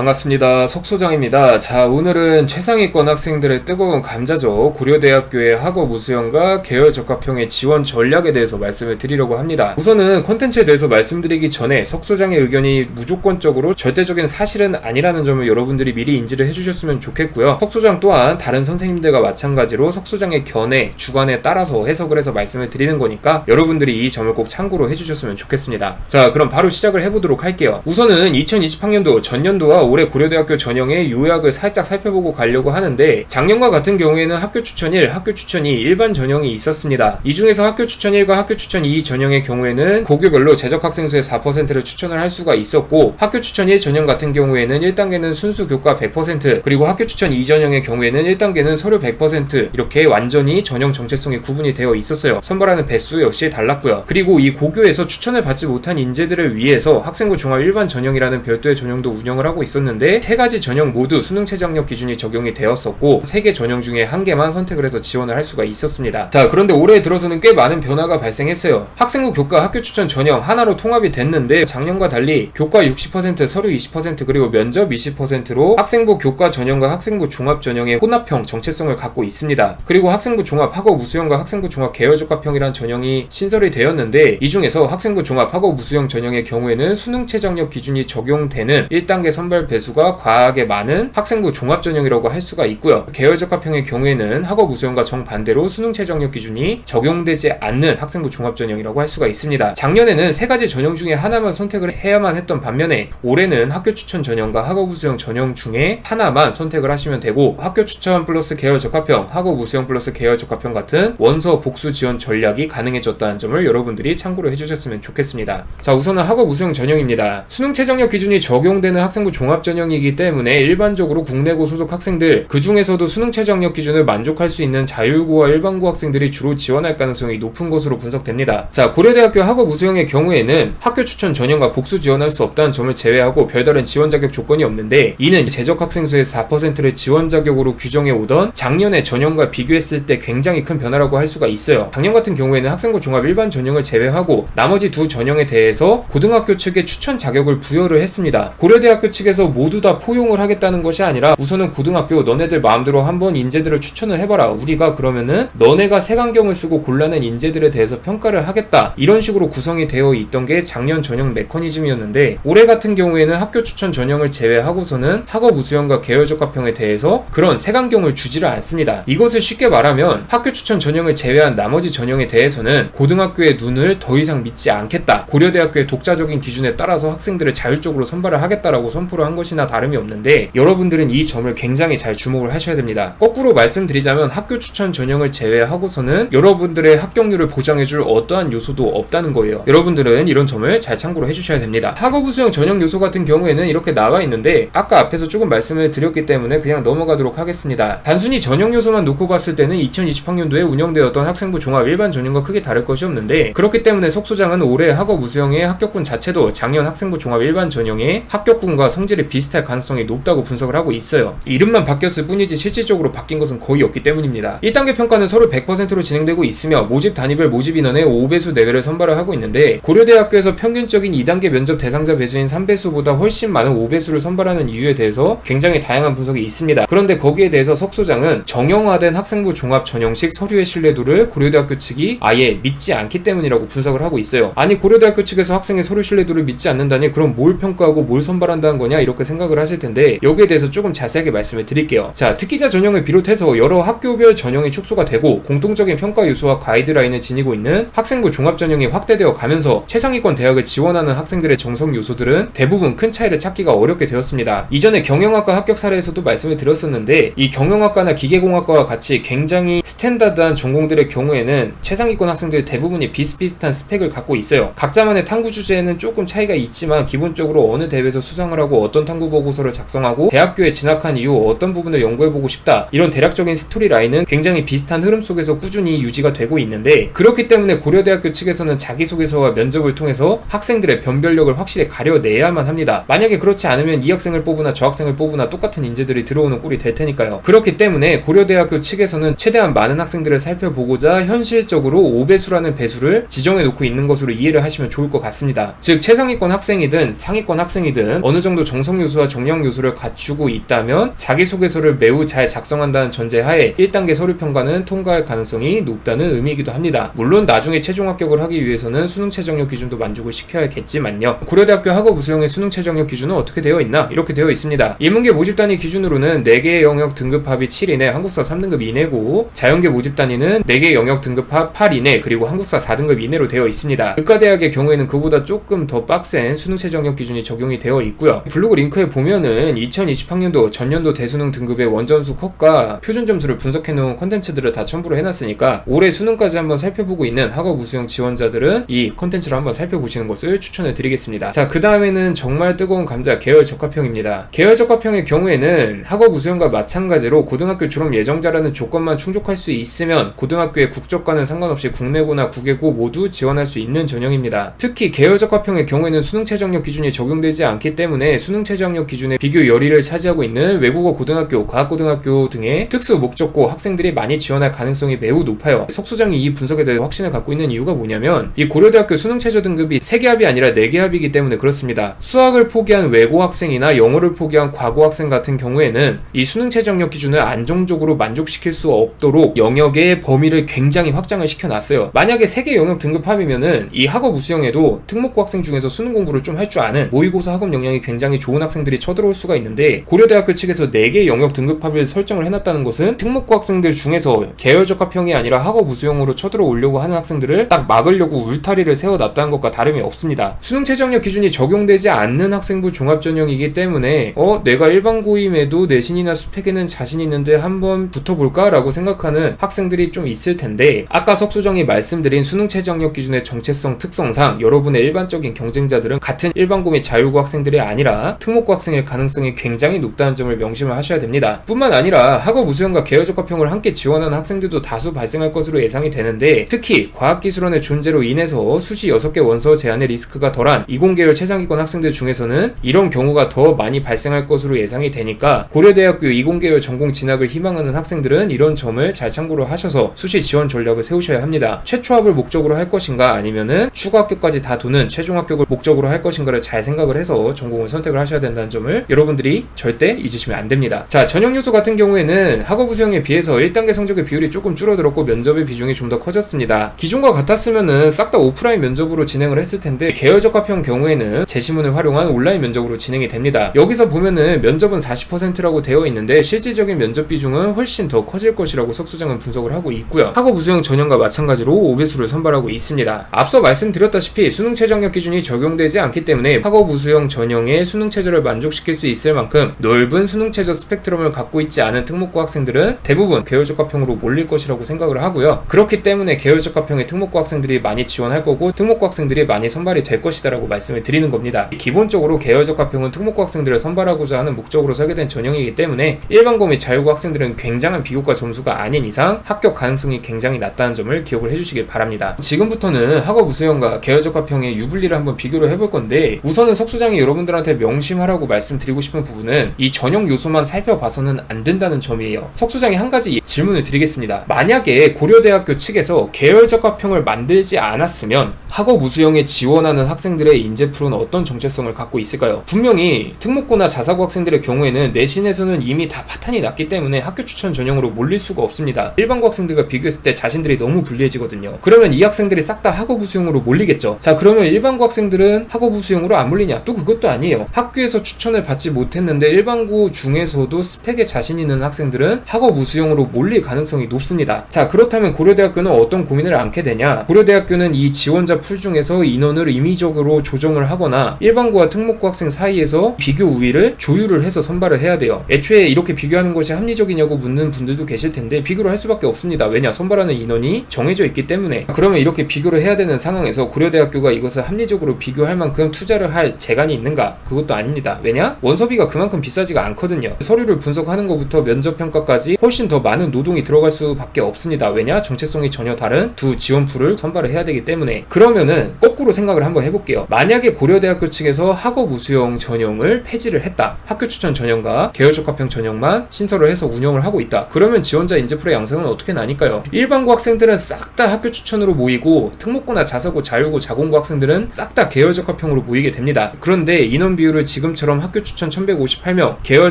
반갑습니다. 석소장입니다. 자, 오늘은 최상위권 학생들의 뜨거운 감자죠. 고려대학교의 학업 우수형과 계열 적합형의 지원 전략에 대해서 말씀을 드리려고 합니다. 우선은 컨텐츠에 대해서 말씀드리기 전에 석소장의 의견이 무조건적으로 절대적인 사실은 아니라는 점을 여러분들이 미리 인지를 해주셨으면 좋겠고요. 석소장 또한 다른 선생님들과 마찬가지로 석소장의 견해, 주관에 따라서 해석을 해서 말씀을 드리는 거니까 여러분들이 이 점을 꼭 참고로 해주셨으면 좋겠습니다. 자, 그럼 바로 시작을 해보도록 할게요. 우선은 2020학년도 전년도와 올해 고려대학교 전형의 요약을 살짝 살펴보고 가려고 하는데 작년과 같은 경우에는 학교 추천 1, 학교 추천 2 일반 전형이 있었습니다. 이 중에서 학교 추천 1과 학교 추천 2 전형의 경우에는 고교별로 재적 학생 수의 4%를 추천을 할 수가 있었고 학교 추천 1 전형 같은 경우에는 1단계는 순수 교과 100% 그리고 학교 추천 2 전형의 경우에는 1단계는 서류 100% 이렇게 완전히 전형 정체성이 구분이 되어 있었어요. 선발하는 배수 역시 달랐고요. 그리고 이 고교에서 추천을 받지 못한 인재들을 위해서 학생부 종합 일반 전형이라는 별도의 전형도 운영을 하고 있 었는데 세 가지 전형 모두 수능 최저학력 기준이 적용이 되었었고 세 개 전형 중에 한 개만 선택을 해서 지원을 할 수가 있었습니다. 자 그런데 올해 들어서는 꽤 많은 변화가 발생했어요. 학생부 교과 학교 추천 전형 하나로 통합이 됐는데 작년과 달리 교과 60% 서류 20% 그리고 면접 20%로 학생부 교과 전형과 학생부 종합 전형의 혼합형 정체성을 갖고 있습니다. 그리고 학생부 종합 학업 우수형과 학생부 종합 계열 적합형이란 전형이 신설이 되었는데 이 중에서 학생부 종합 학업 우수형 전형의 경우에는 수능 최저학력 기준이 적용되는 1단계 선발 배수가 과하게 많은 학생부 종합 전형이라고 할 수가 있고요. 계열적합형의 경우에는 학업 우수형과 정반대로 수능 최저학력 기준이 적용되지 않는 학생부 종합 전형이라고 할 수가 있습니다. 작년에는 세 가지 전형 중에 하나만 선택을 해야만 했던 반면에 올해는 학교 추천 전형과 학업 우수형 전형 중에 하나만 선택을 하시면 되고 학교 추천 플러스 계열 적합형, 학업 우수형 플러스 계열 적합형 같은 원서 복수 지원 전략이 가능해졌다는 점을 여러분들이 참고로 해주셨으면 좋겠습니다. 자, 우선은 학업 우수형 전형입니다. 수능 최저학력 기준이 적용되는 학생부 종합 전형이기 때문에 일반적으로 국내고 소속 학생들 그 중에서도 수능 최저학력 기준을 만족할 수 있는 자율고와 일반고 학생들이 주로 지원할 가능성이 높은 것으로 분석됩니다. 자, 고려대학교 학업 우수형의 경우에는 학교 추천 전형과 복수 지원할 수 없다는 점을 제외하고 별다른 지원 자격 조건이 없는데 이는 재적 학생 수의 4%를 지원 자격으로 규정해 오던 작년의 전형과 비교했을 때 굉장히 큰 변화라고 할 수가 있어요. 작년 같은 경우에는 학생부 종합 일반 전형을 제외하고 나머지 두 전형에 대해서 고등학교 측에 추천 자격을 부여를 했습니다. 고려대학교 측에서 모두 다 포용을 하겠다는 것이 아니라 우선은 고등학교 너네들 마음대로 한번 인재들을 추천을 해봐라. 우리가 그러면은 너네가 색안경을 쓰고 골라낸 인재들에 대해서 평가를 하겠다. 이런 식으로 구성이 되어 있던 게 작년 전형 메커니즘이었는데 올해 같은 경우에는 학교 추천 전형을 제외하고서는 학업 우수형과 계열 적합형에 대해서 그런 색안경을 주지를 않습니다. 이것을 쉽게 말하면 학교 추천 전형을 제외한 나머지 전형에 대해서는 고등학교의 눈을 더 이상 믿지 않겠다. 고려대학교의 독자적인 기준에 따라서 학생들을 자율적으로 선발을 하겠다라고 선포를 한 것이나 다름이 없는데 여러분들은 이 점을 굉장히 잘 주목을 하셔야 됩니다. 거꾸로 말씀드리자면 학교 추천 전형을 제외하고서는 여러분들의 합격률을 보장해줄 어떠한 요소도 없다는 거예요. 여러분들은 이런 점을 잘 참고로 해주셔야 됩니다. 학업 우 수형 전형 요소 같은 경우에는 이렇게 나와 있는데 아까 앞에서 조금 말씀을 드렸기 때문에 그냥 넘어가도록 하겠습니다. 단순히 전형 요소만 놓고 봤을 때는 2020학년도에 운영되었던 학생부 종합 일반 전형과 크게 다를 것이 없는데 그렇기 때문에 속 소장은 올해 학업 우 수형의 합격군 자체도 작년 학생부 종합 일반 전형의 합격군과 성질 이 비슷할 가능성이 높다고 분석을 하고 있어요. 이름만 바뀌었을 뿐이지 실질적으로 바뀐 것은 거의 없기 때문입니다. 1단계 평가는 서로 100%로 진행되고 있으며 모집 단위별 모집 인원의 5배수 내외를 선발을 하고 있는데 고려대학교에서 평균적인 2단계 면접 대상자 배수인 3배수보다 훨씬 많은 5배수를 선발하는 이유에 대해서 굉장히 다양한 분석이 있습니다. 그런데 거기에 대해서 석 소장은 정형화된 학생부 종합 전형식 서류의 신뢰도를 고려대학교 측이 아예 믿지 않기 때문이라고 분석을 하고 있어요. 아니 고려대학교 측에서 학생의 서류 신뢰도를 믿지 않는다니 그럼 뭘 평가하고 뭘 선발한다는 거냐 이렇게 생각을 하실 텐데 여기에 대해서 조금 자세하게 말씀을 드릴게요. 자 특기자 전형을 비롯해서 여러 학교별 전형이 축소가 되고 공통적인 평가 요소와 가이드라인을 지니고 있는 학생부 종합 전형이 확대되어 가면서 최상위권 대학을 지원하는 학생들의 정성 요소들은 대부분 큰 차이를 찾기가 어렵게 되었습니다. 이전에 경영학과 합격 사례에서도 말씀을 드렸었는데 이 경영학과나 기계공학과와 같이 굉장히 스탠다드한 전공들의 경우에는 최상위권 학생들 대부분이 비슷비슷한 스펙을 갖고 있어요. 각자만의 탐구 주제에는 조금 차이가 있지만 기본적으로 어느 대회에서 수상을 하고 어떤 탐구 보고서를 작성하고 대학교에 진학한 이후 어떤 부분을 연구해보고 싶다 이런 대략적인 스토리 라인은 굉장히 비슷한 흐름 속에서 꾸준히 유지가 되고 있는데 그렇기 때문에 고려대학교 측에서는 자기소개서와 면접을 통해서 학생들의 변별력을 확실히 가려내야만 합니다. 만약에 그렇지 않으면 이 학생을 뽑으나 저 학생을 뽑으나 똑같은 인재들이 들어오는 꼴이 될 테니까요. 그렇기 때문에 고려대학교 측에서는 최대한 많은 학생들을 살펴보고자 현실적으로 5배수라는 배수를 지정해 놓고 있는 것으로 이해를 하시면 좋을 것 같습니다. 즉 최상위권 학생이든 상위권 학생이든 어느 정도 정성 요소와 정량 요소를 갖추고 있다면 자기소개서를 매우 잘 작성한다는 전제하에 1단계 서류 평가는 통과할 가능성이 높다는 의미이기도 합니다. 물론 나중에 최종 합격을 하기 위해서는 수능 최저력 기준도 만족을 시켜야겠지만요. 고려대학교 학업 우수형의 수능 최저력 기준은 어떻게 되어 있나? 이렇게 되어 있습니다. 인문계 모집 단위 기준으로는 4개의 영역 등급 합이 7 이내, 한국사 3등급 이내고 자연계 모집 단위는 4개 영역 등급 합 8 이내, 그리고 한국사 4등급 이내로 되어 있습니다. 의과대학의 경우에는 그보다 조금 더 빡센 수능 최저력 기준이 적용이 되어 있고요. 블로 그 링크에 보면은 2020학년도 전년도 대수능 등급의 원점수 컷과 표준 점수를 분석해 놓은 컨텐츠들을 다 첨부를 해놨으니까 올해 수능까지 한번 살펴보고 있는 학업 우수형 지원자들은 이 컨텐츠를 한번 살펴보시는 것을 추천해 드리겠습니다. 자, 그 다음에는 정말 뜨거운 감자 계열 적합형입니다. 계열 적합형의 경우에는 학업 우수형과 마찬가지로 고등학교 졸업 예정자라는 조건만 충족할 수 있으면 고등학교의 국적과는 상관없이 국내고나 국외고 모두 지원할 수 있는 전형입니다. 특히 계열 적합형의 경우에는 수능 최저력 기준이 적용되지 않기 때문에 수능 최저력 기준의 비교 열의를 차지하고 있는 외국어 고등학교, 과학고등학교 등의 특수 목적고 학생들이 많이 지원할 가능성이 매우 높아요. 석 소장이 이 분석에 대해 확신을 갖고 있는 이유가 뭐냐면 이 고려대학교 수능 최저 등급이 3개 합이 아니라 4개 합이기 때문에 그렇습니다. 수학을 포기한 외고 학생이나 영어를 포기한 과고 학생 같은 경우에는 이 수능 최저력 기준을 안정적으로 만족시킬 수 없도록 영역의 범위를 굉장히 확장을 시켜놨어요. 만약에 3개 영역 등급 합이면은 이 학업 우수형에도 특목고 학생 중에서 수능 공부를 좀 할 줄 아는 모의고사 학업 역량이 굉장히 좋은 학생들이 쳐들어올 수가 있는데 고려대학교 측에서 4개 영역 등급합을 설정을 해놨다는 것은 특목고 학생들 중에서 계열 적 합형이 아니라 학업 우수형으로 쳐들어오려고 하는 학생들을 딱 막으려고 울타리를 세워놨다는 것과 다름이 없습니다. 수능 최저력 기준이 적용되지 않는 학생부 종합전형이기 때문에 어 내가 일반 고임에도 내신이나 스펙에는 자신 있는데 한번 붙어볼까라고 생각하는 학생들이 좀 있을 텐데 아까 석수정이 말씀드린 수능 최저력 기준의 정체성 특성상 여러분의 일반적인 경쟁자들은 같은 일반고 및 자율고 학생들이 아니라 특목고 학생일 가능성이 굉장히 높다는 점을 명심을 하셔야 됩니다. 뿐만 아니라 학업 우수형과 계열적합형을 함께 지원하는 학생들도 다수 발생할 것으로 예상이 되는데 특히 과학기술원의 존재로 인해서 수시 6개 원서 제한의 리스크가 덜한 이공계열 최상위권 학생들 중에서는 이런 경우가 더 많이 발생할 것으로 예상이 되니까 고려대학교 이공계열 전공 진학을 희망하는 학생들은 이런 점을 잘 참고를 하셔서 수시 지원 전략을 세우셔야 합니다. 최초 합을 목적으로 할 것인가 아니면은 추가 학교까지 다 도는 최종 합격을 목적으로 할 것인가를 잘 생각을 해서 전공을 선택을 하셔야 된다는 점을 여러분들이 절대 잊으시면 안 됩니다. 자, 전형 요소 같은 경우에는 학업 우수형에 비해서 1단계 성적의 비율이 조금 줄어들었고 면접의 비중이 좀 더 커졌습니다. 기존과 같았으면은 싹 다 오프라인 면접으로 진행을 했을 텐데 계열 적합형 경우에는 제시문을 활용한 온라인 면접으로 진행이 됩니다. 여기서 보면은 면접은 40%라고 되어 있는데 실질적인 면접 비중은 훨씬 더 커질 것이라고 석수장은 분석을 하고 있고요. 학업 우수형 전형과 마찬가지로 5배수를 선발하고 있습니다. 앞서 말씀드렸다시피 수능 최저력 기준이 적용되지 않기 때문에 학업 우수형 전형의 수능 최 저를 만족시킬 수 있을 만큼 넓은 수능 최저 스펙트럼을 갖고 있지 않은 특목고 학생들은 대부분 계열 적합형으로 몰릴 것이라고 생각을 하고요. 그렇기 때문에 계열 적합형의 특목고 학생들이 많이 지원할 거고 특목고 학생들이 많이 선발이 될 것이다라고 말씀을 드리는 겁니다. 기본적으로 계열 적합형은 특목고 학생들을 선발하고자 하는 목적으로 설계된 전형이기 때문에 일반고 및 자율고 학생들은 굉장한 비교과 점수가 아닌 이상 합격 가능성이 굉장히 낮다는 점을 기억을 해주시길 바랍니다. 지금부터는 학업 우수형과 계열 적합형의 유불리를 한번 비교를 해볼 건데 우선은 석수장이 여러분들한테 명 심하라고 말씀드리고 싶은 부분은 이 전형 요소만 살펴봐서는 안 된다는 점이에요. 석수장이 한 가지 질문을 드리겠습니다. 만약에 고려대학교 측에서 계열 적합형을 만들지 않았으면 학업 우수형에 지원하는 학생들의 인재풀은 어떤 정체성을 갖고 있을까요? 분명히 특목고나 자사고 학생들의 경우에는 내신에서는 이미 다 파탄이 났기 때문에 학교 추천 전형으로 몰릴 수가 없습니다. 일반고 학생들과 비교했을 때 자신들이 너무 불리해지거든요. 그러면 이 학생들이 싹 다 학업 우수형으로 몰리겠죠. 자, 그러면 일반고 학생들은 학업 우수형으로 안 몰리냐? 또 그것도 아니에요. 학교 에서 추천을 받지 못했는데 일반고 중에서도 스펙에 자신 있는 학생들은 학업 우수형으로 몰릴 가능성이 높습니다. 자, 그렇다면 고려대학교는 어떤 고민을 안게 되냐? 고려대학교는 이 지원자 풀 중에서 인원을 임의적으로 조정을 하거나 일반고와 특목고 학생 사이에서 비교 우위를 조율을 해서 선발을 해야 돼요. 애초에 이렇게 비교하는 것이 합리적이냐고 묻는 분들도 계실 텐데 비교를 할 수밖에 없습니다. 왜냐? 선발하는 인원이 정해져 있기 때문에. 그러면 이렇게 비교를 해야 되는 상황에서 고려대학교가 이것을 합리적으로 비교할 만큼 투자를 할 재간이 있는가? 그것도 아닙니다. 왜냐? 원서비가 그만큼 비싸지가 않거든요. 서류를 분석하는 것부터 면접 평가까지 훨씬 더 많은 노동이 들어갈 수밖에 없습니다. 왜냐? 정체성이 전혀 다른 두 지원풀을 선발을 해야 되기 때문에. 그러면은 거꾸로 생각을 한번 해볼게요. 만약에 고려대학교 측에서 학업 우수형 전형을 폐지를 했다. 학교 추천 전형과 계열적합형 전형만 신설을 해서 운영을 하고 있다. 그러면 지원자 인재풀의 양상은 어떻게 나니까요. 일반고 학생들은 싹 다 학교 추천으로 모이고 특목고나 자사고, 자율고, 자공고 학생들은 싹 다 계열 적합형으로 모이게 됩니다. 그런데 인원 비율을 지금처럼 학교 추천 1158명, 계열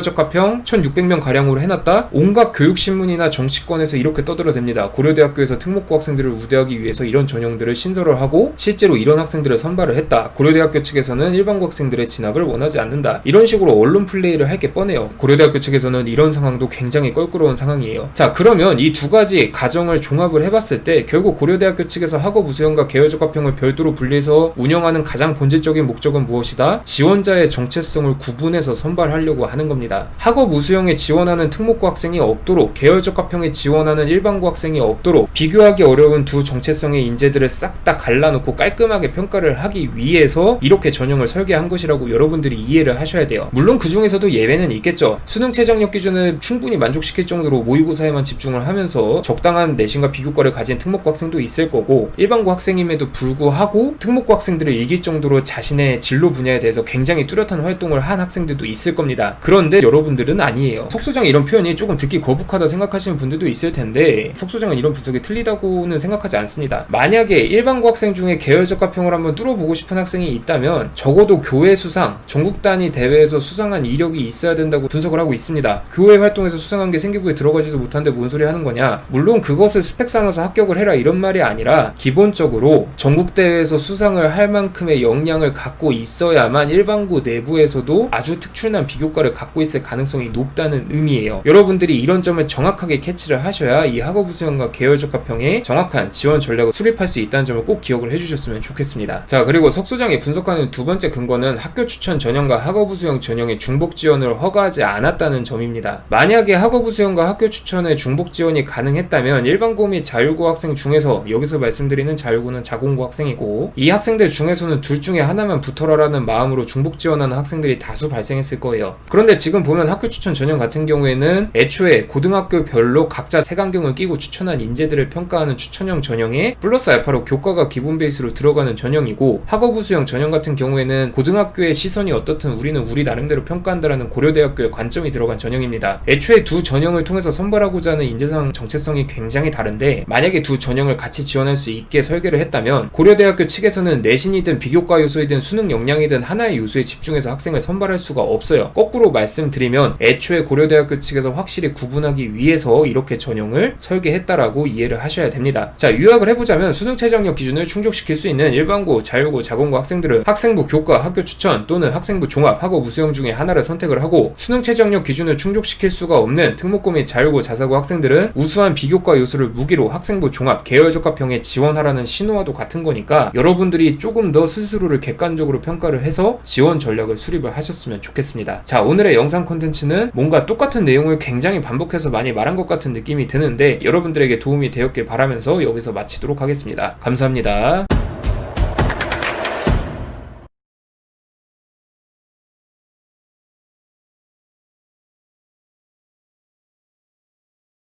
적합형 1600명 가량으로 해놨다. 온갖 교육 신문이나 정치권에서 이렇게 떠들어댑니다. 고려대학교에서 특목고 학생들을 우대하기 위해서 이런 전형들을 신설을 하고 실제로 이런 학생들을 선발을 했다. 고려대학교 측에서는 일반고 학생들의 진학을 원하지 않는다. 이런 식으로 언론 플레이를 할 게 뻔해요. 고려대학교 측에서는 이런 상황도 굉장히 껄끄러운 상황이에요. 자, 그러면 이 두 가지 가정을 종합을 해봤을 때 결국 고려대학교 측에서 학업 우수형과 계열적합형을 별도로 분리해서 운영하는 가장 본질적인 목적은 무엇이다? 지원자의 정 체성을 구분해서 선발하려고 하는 겁니다. 학업 우수형에 지원하는 특목고 학생이 없도록 계열적합형에 지원하는 일반고 학생이 없도록 비교하기 어려운 두 정체성의 인재들을 싹 다 갈라놓고 깔끔하게 평가를 하기 위해서 이렇게 전형을 설계한 것이라고 여러분들이 이해를 하셔야 돼요. 물론 그 중에서도 예외는 있겠죠. 수능 최저학력 기준을 충분히 만족시킬 정도로 모의고사에만 집중을 하면서 적당한 내신과 비교과를 가진 특목고 학생도 있을 거고 일반고 학생임에도 불구하고 특목고 학생들을 이길 정도로 자신의 진로 분야에 대해서 굉장히 뚜렷한 활동을 한 학생들도 있을 겁니다. 그런데 여러분들은 아니에요. 석소장 이런 표현이 조금 듣기 거북하다 생각하시는 분들도 있을 텐데 석소장은 이런 분석이 틀리다고는 생각하지 않습니다. 만약에 일반고 학생 중에 계열적합형을 한번 뚫어보고 싶은 학생이 있다면 적어도 교회 수상, 전국 단위 대회에서 수상한 이력이 있어야 된다고 분석을 하고 있습니다. 교회 활동에서 수상한 게 생기부에 들어가지도 못한데 뭔 소리 하는 거냐? 물론 그것을 스펙 삼아서 합격을 해라 이런 말이 아니라 기본적으로 전국 대회에서 수상을 할 만큼의 역량을 갖고 있어야만 일반고 내부 에서도 아주 특출난 비교과를 갖고 있을 가능성이 높다는 의미예요. 여러분들이 이런 점을 정확하게 캐치를 하셔야 이 학업 우수형과 계열적합형의 정확한 지원 전략을 수립할 수 있다는 점을 꼭 기억을 해주셨으면 좋겠습니다. 자 그리고 석 소장이 분석하는 두 번째 근거는 학교 추천 전형과 학업 우수형 전형의 중복 지원을 허가하지 않았다는 점입니다. 만약에 학업 우수형과 학교 추천의 중복 지원이 가능했다면 일반고 및 자율고 학생 중에서 여기서 말씀드리는 자율고는 자공고 학생이고 이 학생들 중에서는 둘 중에 하나만 붙어라라는 마음으로 중복 지원하는 학생들이 다수 발생했을 거예요. 그런데 지금 보면 학교 추천 전형 같은 경우에는 애초에 고등학교별로 각자 색안경을 끼고 추천한 인재들을 평가하는 추천형 전형에 플러스 알파로 교과가 기본 베이스로 들어가는 전형이고 학업 우 수형 전형 같은 경우에는 고등학교의 시선이 어떻든 우리는 우리 나름대로 평가한다라는 고려대학교의 관점이 들어간 전형입니다. 애초에 두 전형을 통해서 선발하고자 하는 인재상 정체성이 굉장히 다른데 만약에 두 전형을 같이 지원할 수 있게 설계를 했다면 고려대학교 측에서는 내신이든 비교과 요소이든 수능 역량이든 하나의 요소에 집중해서 학생을 선발할 수가 없어요. 거꾸로 말씀드리면 애초에 고려대학교 측에서 확실히 구분하기 위해서 이렇게 전형을 설계했다라고 이해를 하셔야 됩니다. 자, 요약을 해보자면 수능 최저학력 기준을 충족시킬 수 있는 일반고, 자율고, 자공고 학생들은 학생부 교과, 학교 추천 또는 학생부 종합, 학업 우수형 중에 하나를 선택을 하고 수능 최저학력 기준을 충족시킬 수가 없는 특목고 및 자율고, 자사고 학생들은 우수한 비교과 요소를 무기로 학생부 종합, 계열 적합형에 지원하라는 신호와도 같은 거니까 여러분들이 조금 더 스스로를 객관적으로 평가를 해서 지원 전략을 수립을 하셨으면 좋겠습니다. 자, 오늘의 영상 콘텐츠는 뭔가 똑같은 내용을 굉장히 반복해서 많이 말한 것 같은 느낌이 드는데 여러분들에게 도움이 되었길 바라면서 여기서 마치도록 하겠습니다. 감사합니다.